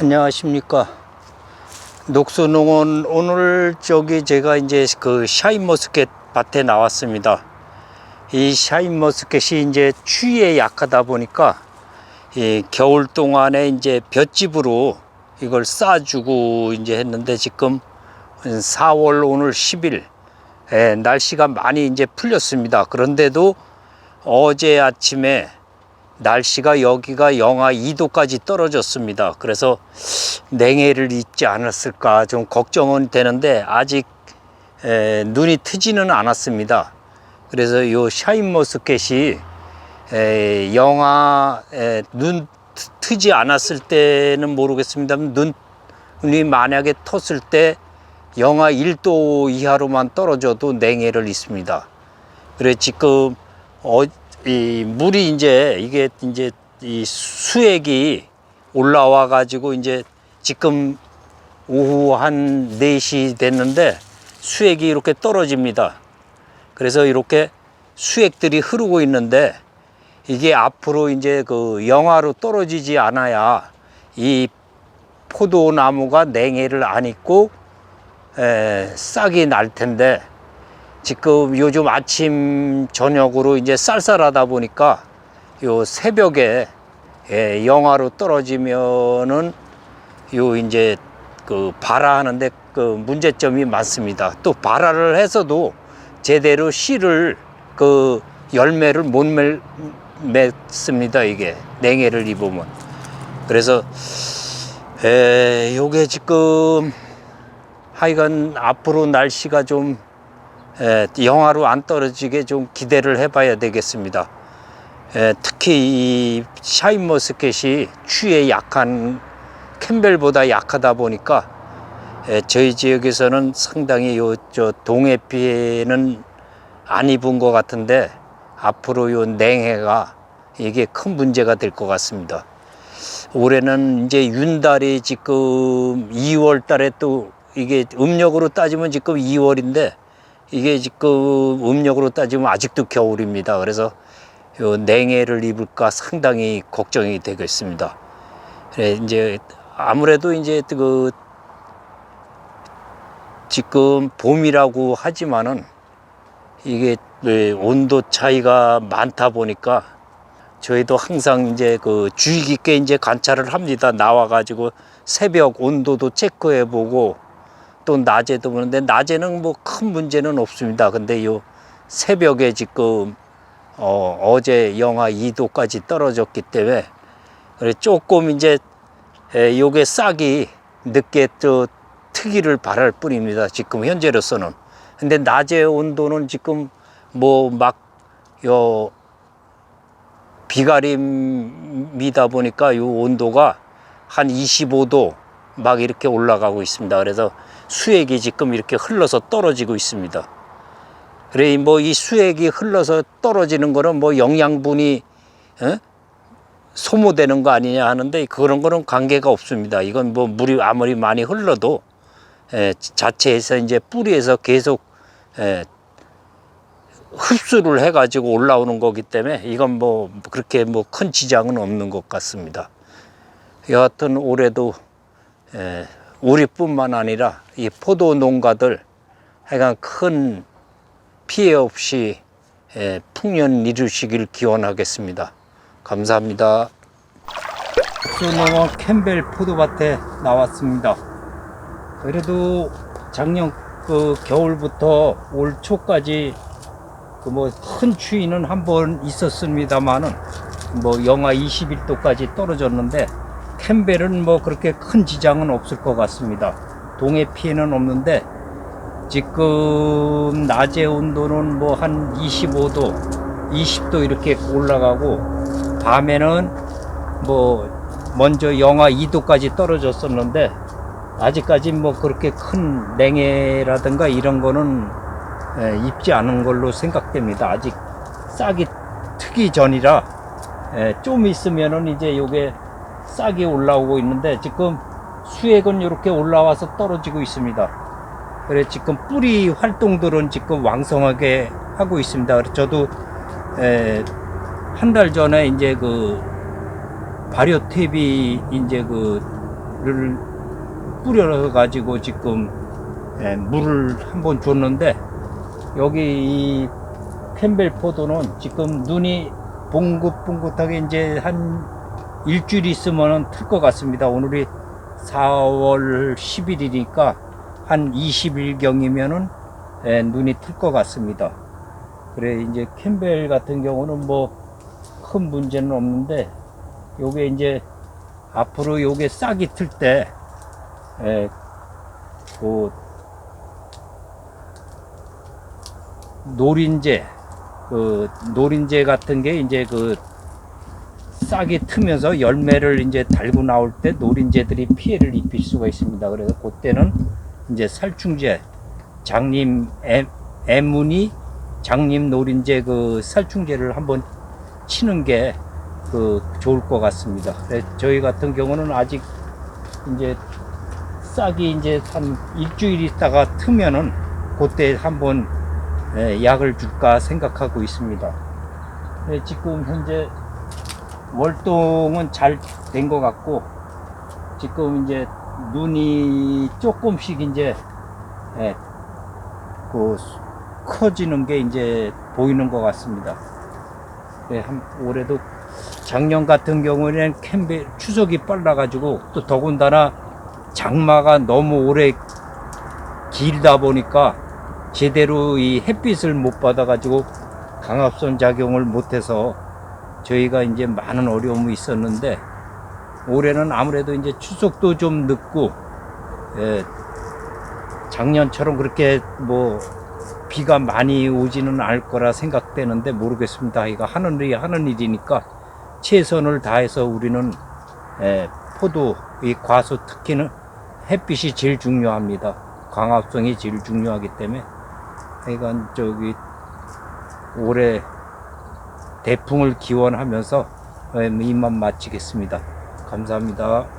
안녕하십니까. 녹수농원 오늘 저기 제가 이제 그 샤인머스켓 밭에 나왔습니다. 이 샤인머스켓이 이제 추위에 약하다 보니까 이 겨울 동안에 이제 볏짚으로 이걸 싸주고 이제 했는데 지금 4월 오늘 10일 예, 날씨가 많이 이제 풀렸습니다. 그런데도 어제 아침에 날씨가 여기가 영하 2도까지 떨어졌습니다. 그래서 냉해를 입지 않았을까 좀 걱정은 되는데 아직 에, 눈이 트지는 않았습니다. 그래서 요 샤인머스켓이 에, 영하 에, 눈 트- 트지 않았을 때는 모르겠습니다만 눈- 눈이 만약에 텄을 때 영하 1도 이하로만 떨어져도 냉해를 입습니다. 그래 지금 어, 이 물이 이제 이게 이제 이 수액이 올라와 가지고 이제 지금 오후 한 4시 됐는데 수액이 이렇게 떨어집니다. 그래서 이렇게 수액들이 흐르고 있는데 이게 앞으로 이제 그 영하로 떨어지지 않아야 이 포도나무가 냉해를 안 입고 에, 싹이 날 텐데 지금 요즘 아침 저녁으로 이제 쌀쌀하다 보니까 요 새벽에 예, 영하로 떨어지면은 요 이제 그 발화하는데 그 문제점이 많습니다. 또 발화를 해서도 제대로 씨를 그 열매를 못 맺, 맺습니다. 이게 냉해를 입으면 그래서 에, 요게 지금 하여간 앞으로 날씨가 좀 에, 영하로 안 떨어지게 좀 기대를 해봐야 되겠습니다. 에, 특히 이 샤인머스켓이 추위에 약한 캠벨보다 약하다 보니까 에, 저희 지역에서는 상당히 요 저 동해 피해는 안 입은 것 같은데 앞으로 요 냉해가 이게 큰 문제가 될 것 같습니다. 올해는 이제 윤달이 지금 2월 달에 또 이게 음력으로 따지면 지금 2월인데 이게 지금 음력으로 따지면 아직도 겨울입니다. 그래서 요 냉해를 입을까 상당히 걱정이 되겠습니다. 그래 이제 아무래도 이제 그 지금 봄이라고 하지만은 이게 왜 온도 차이가 많다 보니까 저희도 항상 이제 그 주의 깊게 이제 관찰을 합니다. 나와 가지고 새벽 온도도 체크해 보고 또 낮에도 보는데 낮에는 뭐 큰 문제는 없습니다. 근데 요 새벽에 지금 어, 어제 영하 2도까지 떨어졌기 때문에 그래 조금 이제 에, 요게 싹이 늦게 또 트기를 바랄 뿐입니다. 지금 현재로서는. 근데 낮의 온도는 지금 뭐 막 요 비가림이다 보니까 요 온도가 한 25도 막 이렇게 올라가고 있습니다. 그래서 수액이 지금 이렇게 흘러서 떨어지고 있습니다. 그래 뭐 이 수액이 흘러서 떨어지는 거는 뭐 영양분이 어? 소모되는 거 아니냐 하는데 그런 거는 관계가 없습니다. 이건 뭐 물이 아무리 많이 흘러도 에, 자체에서 이제 뿌리에서 계속 에, 흡수를 해가지고 올라오는 거기 때문에 이건 뭐 그렇게 뭐 큰 지장은 없는 것 같습니다. 여하튼 올해도 에, 우리뿐만 아니라 이 포도 농가들 하여간 큰 피해 없이 에, 풍년 이루시길 기원하겠습니다. 감사합니다. 소농어 캠벨 포도밭에 나왔습니다. 그래도 작년 그 겨울부터 올 초까지 그 뭐 큰 추위는 한 번 있었습니다만은 뭐 영하 21도까지 떨어졌는데 캠벨은 뭐 그렇게 큰 지장은 없을 것 같습니다. 동해 피해는 없는데 지금 낮의 온도는 뭐 한 25도, 20도 이렇게 올라가고 밤에는 뭐 먼저 영하 2도까지 떨어졌었는데 아직까지 뭐 그렇게 큰 냉해라든가 이런 거는 에, 입지 않은 걸로 생각됩니다. 아직 싹이 트기 전이라 에, 좀 있으면은 이제 요게 싹이 올라오고 있는데 지금 수액은 이렇게 올라와서 떨어지고 있습니다. 그래 지금 뿌리 활동들은 지금 왕성하게 하고 있습니다. 저도 한 달 전에 이제 그 발효 탭이 이제 그 뿌려 가지고 지금 예, 물을 한번 줬는데 여기 이 캠벨 포도는 지금 눈이 봉긋봉긋하게 이제 한 일주일 있으면 틀 것 같습니다. 오늘이 4월 10일이니까 한 20일경이면은 예, 눈이 틀 것 같습니다. 그래 이제 캠벨 같은 경우는 뭐 큰 문제는 없는데 요게 이제 앞으로 요게 싹이 틀 때 예, 그 노린재 그 노린재 같은 게 이제 그 싹이 트면서 열매를 이제 달고 나올 때 노린재들이 피해를 입힐 수가 있습니다. 그래서 그때는 이제 살충제 장님 애, 애무늬 장님 노린재 그 살충제를 한번 치는 게 그 좋을 것 같습니다. 저희 같은 경우는 아직 이제 싹이 이제 한 일주일 있다가 트면은 그때 한번 예, 약을 줄까 생각하고 있습니다. 네, 지금 현재 월동은 잘 된 것 같고 지금 이제 눈이 조금씩 이제 예, 그 커지는 게 이제 보이는 것 같습니다. 네, 한, 올해도 작년 같은 경우에는 캠베 추석이 빨라가지고 또 더군다나 장마가 너무 오래 길다 보니까 제대로 이 햇빛을 못 받아가지고 강압선 작용을 못해서 저희가 이제 많은 어려움이 있었는데 올해는 아무래도 이제 추석도 좀 늦고 예, 작년처럼 그렇게 뭐 비가 많이 오지는 않을 거라 생각되는데 모르겠습니다. 이거 하는 일이 하는 일이니까 최선을 다해서 우리는 예, 포도 이 과수 특히는 햇빛이 제일 중요합니다. 광합성이 제일 중요하기 때문에 하여간 저기 올해 대풍을 기원하면서 예, 이만 마치겠습니다. 감사합니다.